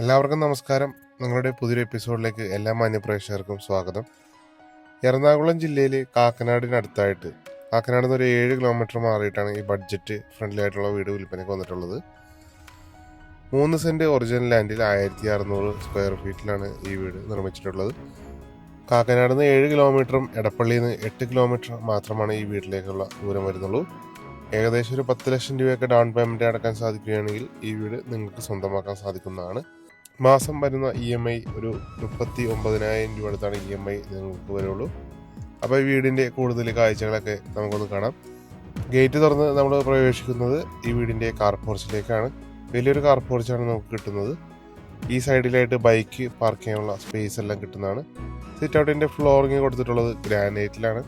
എല്ലാവർക്കും നമസ്കാരം. നിങ്ങളുടെ പുതിയൊരു എപ്പിസോഡിലേക്ക് എല്ലാ മാന്യപ്രേക്ഷകർക്കും സ്വാഗതം. എറണാകുളം ജില്ലയിൽ കാക്കനാടിനടുത്തായിട്ട് കാക്കനാട് നിന്ന് ഒരു ഏഴ് കിലോമീറ്റർ മാറിയിട്ടാണ് ഈ ബഡ്ജറ്റ് ഫ്രണ്ട്ലി ആയിട്ടുള്ള വീട് വിൽപ്പനയ്ക്ക് വന്നിട്ടുള്ളത്. മൂന്ന് സെന്റ് ഒറിജിനൽ ലാൻഡിൽ ആയിരത്തി അറുന്നൂറ് സ്ക്വയർ ഫീറ്റിലാണ് ഈ വീട് നിർമ്മിച്ചിട്ടുള്ളത്. കാക്കനാട് നിന്ന് ഏഴ് കിലോമീറ്ററും എടപ്പള്ളിയിൽ നിന്ന് എട്ട് കിലോമീറ്റർ മാത്രമാണ് ഈ വീട്ടിലേക്കുള്ള ദൂരം വരുന്നുള്ളൂ. ഏകദേശം ഒരു പത്ത് ലക്ഷം രൂപയൊക്കെ ഡൗൺ പേയ്മെന്റ് അടക്കാൻ സാധിക്കുകയാണെങ്കിൽ ഈ വീട് നിങ്ങൾക്ക് സ്വന്തമാക്കാൻ സാധിക്കുന്നതാണ്. മാസം വരുന്ന ഇ എം ഐ ഒരു മുപ്പത്തി ഒമ്പതിനായിരം രൂപ അടുത്താണ് ഇ എം ഐ നിങ്ങൾക്ക് വരുള്ളൂ അപ്പോൾ ഈ വീടിന്റെ കൂടുതൽ കാഴ്ചകളൊക്കെ നമുക്കൊന്ന് കാണാം. ഗേറ്റ് തുറന്ന് നമ്മൾ പ്രവേശിക്കുന്നത് ഈ വീടിന്റെ കാർ പോർച്ചിലേക്കാണ് വലിയൊരു കാർ പോർച്ചാണ് നമുക്ക് കിട്ടുന്നത്. ഈ സൈഡിലായിട്ട് ബൈക്ക് പാർക്ക് ചെയ്യാനുള്ള സ്പേസ് എല്ലാം കിട്ടുന്നതാണ്. സിറ്റ് ഔട്ടിന്റെ ഫ്ലോറിങ് കൊടുത്തിട്ടുള്ളത് ഗ്രാനൈറ്റിലാണ്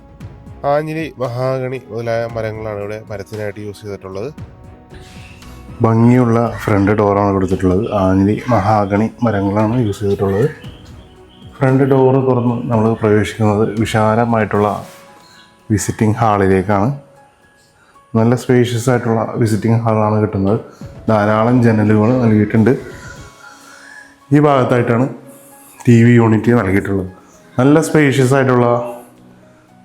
ആഞ്ഞിലി മഹാഗണി മുതലായ മരങ്ങളാണ് ഇവിടെ മരത്തിനായിട്ട് യൂസ് ചെയ്തിട്ടുള്ളത്. ഭംഗിയുള്ള ഫ്രണ്ട് ഡോറാണ് കൊടുത്തിട്ടുള്ളത്. ആഞ്ഞിലി മഹാഗണി മരങ്ങളാണ് യൂസ് ചെയ്തിട്ടുള്ളത്. ഫ്രണ്ട് ഡോറ് തുറന്ന് നമ്മൾ പ്രവേശിക്കുന്നത് വിശാലമായിട്ടുള്ള വിസിറ്റിംഗ് ഹാളിലേക്കാണ് നല്ല സ്പേഷ്യസ് ആയിട്ടുള്ള വിസിറ്റിംഗ് ഹാളാണ് കിട്ടുന്നത്. ധാരാളം ജനലുകൾ നൽകിയിട്ടുണ്ട്. ഈ ഭാഗത്തായിട്ടാണ് ടി വി യൂണിറ്റ് നൽകിയിട്ടുള്ളത്. നല്ല സ്പേഷ്യസ് ആയിട്ടുള്ള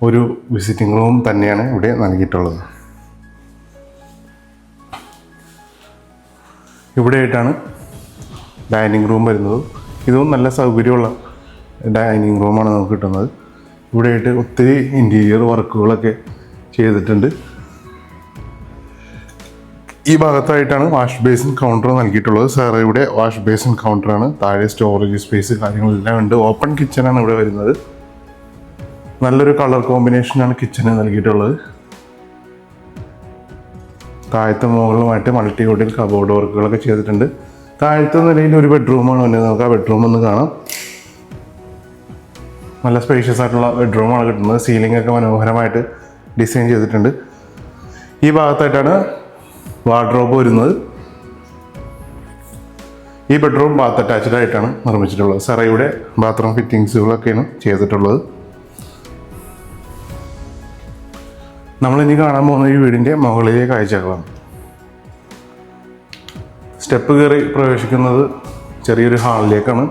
ഒരു വിസിറ്റിംഗ് റൂം തന്നെയാണ് ഇവിടെ നൽകിയിട്ടുള്ളത്. ഇവിടെയായിട്ടാണ് ഡൈനിങ് റൂം വരുന്നത്. ഇതും നല്ല സൗകര്യമുള്ള ഡൈനിങ് റൂമാണ് നമുക്ക് കിട്ടുന്നത്. ഇവിടെയായിട്ട് ഒത്തിരി ഇന്റീരിയർ വർക്കുകളൊക്കെ ചെയ്തിട്ടുണ്ട്. ഈ ഭാഗത്തായിട്ടാണ് വാഷ് ബേസിൻ കൗണ്ടർ നൽകിയിട്ടുള്ളത്. സാർ ഇവിടെ വാഷ് ബേസിൻ കൗണ്ടറാണ് താഴെ സ്റ്റോറേജ് സ്പേസ് കാര്യങ്ങളെല്ലാം ഉണ്ട്. ഓപ്പൺ കിച്ചണാണ് ഇവിടെ വരുന്നത്. നല്ലൊരു കളർ കോമ്പിനേഷനാണ് കിച്ചന് നൽകിയിട്ടുള്ളത്. താഴത്തെ മുകളിലുമായിട്ട് മൾട്ടി കോട്ടിൽ കബോർഡ് വർക്കുകളൊക്കെ ചെയ്തിട്ടുണ്ട്. താഴത്തെ നിലയിൽ ഒരു ബെഡ്റൂമാണ് വന്നത് നമുക്ക് ആ ബെഡ്റൂം ഒന്ന് കാണാം. നല്ല സ്പേഷ്യസ് ആയിട്ടുള്ള ബെഡ്റൂമാണ് കിട്ടുന്നത്. സീലിംഗ് ഒക്കെ മനോഹരമായിട്ട് ഡിസൈൻ ചെയ്തിട്ടുണ്ട്. ഈ ഭാഗത്തായിട്ടാണ് വാർഡ്രോബ് വരുന്നത്. ഈ ബെഡ്റൂം ബാത്ത് അറ്റാച്ച്ഡ് ആയിട്ടാണ് നിർമ്മിച്ചിട്ടുള്ളത്. സെറയുടെ ബാത്റൂം ഫിറ്റിങ്സുകളൊക്കെയാണ് ചെയ്തിട്ടുള്ളത്. നമ്മളിനി കാണാൻ പോകുന്ന ഈ വീടിന്റെ മുകളിലെ കാഴ്ചകളാണ്. സ്റ്റെപ്പ് കയറി പ്രവേശിക്കുന്നത് ചെറിയൊരു ഹാളിലേക്കാണ്.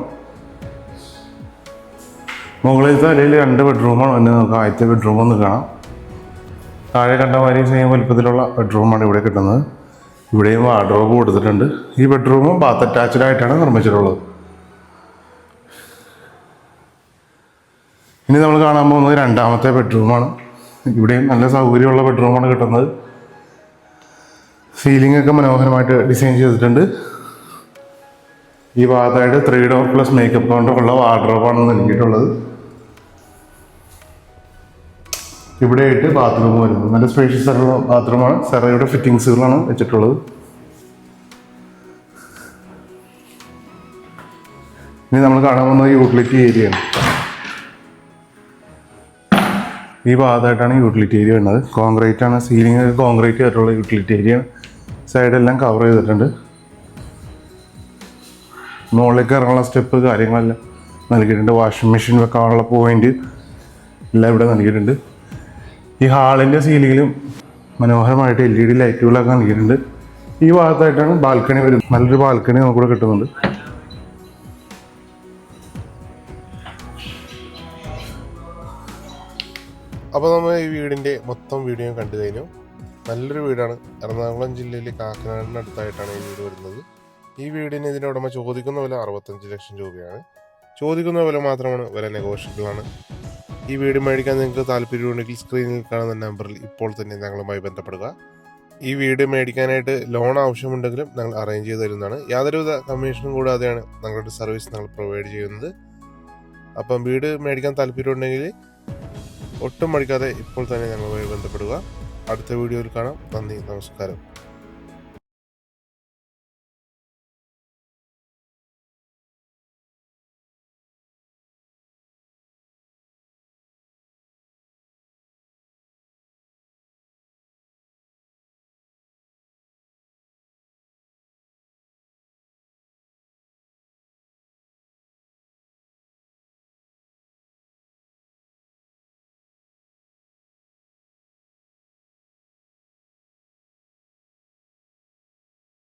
മുകളിലത്തെ നിലയിൽ രണ്ട് ബെഡ്റൂമാണ് പിന്നെ നമുക്ക് ആദ്യത്തെ ബെഡ്റൂം ഒന്ന് കാണാം. താഴെ കണ്ട മാതിരി സെയിം വലുപ്പത്തിലുള്ള ബെഡ്റൂമാണ് ഇവിടെ കിട്ടുന്നത്. ഇവിടെയും വാർഡ്രോബ് കൊടുത്തിട്ടുണ്ട്. ഈ ബെഡ്റൂമും ബാത്ത് അറ്റാച്ച്ഡ് ആയിട്ടാണ് നിർമ്മിച്ചിട്ടുള്ളത്. ഇനി നമ്മൾ കാണാൻ പോകുന്നത് രണ്ടാമത്തെ ബെഡ്റൂമാണ് ഇവിടെയും നല്ല സൗകര്യമുള്ള ബെഡ്റൂമാണ് കിട്ടുന്നത്. സീലിംഗ് ഒക്കെ മനോഹരമായിട്ട് ഡിസൈൻ ചെയ്തിട്ടുണ്ട്. ഈ ഭാഗത്തായിട്ട് ത്രീ ഡോർ പ്ലസ് മേക്കപ്പ് കൊണ്ടുള്ള വാർഡ്രോബാണ് നൽകിയിട്ടുള്ളത്. ഇവിടെയായിട്ട് ബാത്റൂം വരുന്നത്. നല്ല സ്പേഷ്യസ് ആയിട്ടുള്ള ബാത്റൂമാണ് സെറയുടെ ഫിറ്റിങ്സുകളാണ് വെച്ചിട്ടുള്ളത്. ഇനി നമ്മൾ കാണാൻ പോകുന്നത് യൂട്ടിലിറ്റി ഏരിയ ഈ ഭാഗത്തായിട്ടാണ് യൂട്ടിലിറ്റി ഏരിയ വരുന്നത്. കോൺക്രീറ്റ് ആണ് സീലിംഗ് കോൺക്രീറ്റ് ആയിട്ടുള്ള യൂട്ടിലിറ്റി ഏരിയ സൈഡെല്ലാം കവർ ചെയ്തിട്ടുണ്ട്. മുകളിലേക്ക് ഇറങ്ങാനുള്ള സ്റ്റെപ്പ് കാര്യങ്ങളെല്ലാം നൽകിയിട്ടുണ്ട്. വാഷിംഗ് മെഷീൻ വെക്കാനുള്ള പോയിന്റ് എല്ലാം ഇവിടെ നൽകിയിട്ടുണ്ട്. ഈ ഹാളിന്റെ സീലിങ്ങിലും മനോഹരമായിട്ട് എൽ ഇ ഡി ലൈറ്റുകളൊക്കെ നൽകിയിട്ടുണ്ട്. ഈ ഭാഗത്തായിട്ടാണ് ബാൽക്കണി വരുന്നത്. നല്ലൊരു ബാൽക്കണി നമുക്കിവിടെ കിട്ടുന്നുണ്ട്. അപ്പോൾ നമ്മൾ ഈ വീടിന്റെ മൊത്തം വീഡിയോ കണ്ടു കഴിഞ്ഞു. നല്ലൊരു വീടാണ്. എറണാകുളം ജില്ലയിലെ കാക്കനാടിനടുത്തായിട്ടാണ് ഈ വീട് വരുന്നത്. ഈ വീടിന് ഇതിന്റെ ഉടമ ചോദിക്കുന്ന വില അറുപത്തഞ്ച് ലക്ഷം രൂപയാണ്. ചോദിക്കുന്ന വില മാത്രമാണ് വില നെഗോഷ്യബിളാണ്. ഈ വീട് മേടിക്കാൻ നിങ്ങൾക്ക് താല്പര്യമുണ്ടെങ്കിൽ സ്ക്രീനിൽ കാണുന്ന നമ്പറിൽ ഇപ്പോൾ തന്നെ ഞങ്ങളുമായി ബന്ധപ്പെടുക. ഈ വീട് മേടിക്കാനായിട്ട് ലോൺ ആവശ്യമുണ്ടെങ്കിലും ഞങ്ങൾ അറേഞ്ച് ചെയ്ത് തരുന്നതാണ്. യാതൊരുവിധ കമ്മീഷനും കൂടാതെയാണ് ഞങ്ങളുടെ സർവീസ് ഞങ്ങൾ പ്രൊവൈഡ് ചെയ്യുന്നത്. അപ്പം വീട് മേടിക്കാൻ താല്പര്യമുണ്ടെങ്കിൽ ഒട്ടും മടിക്കാതെ ഇപ്പോൾ തന്നെ ഞങ്ങളുമായി ബന്ധപ്പെടുക. അടുത്ത വീഡിയോയിൽ കാണാം. നന്ദി നമസ്കാരം.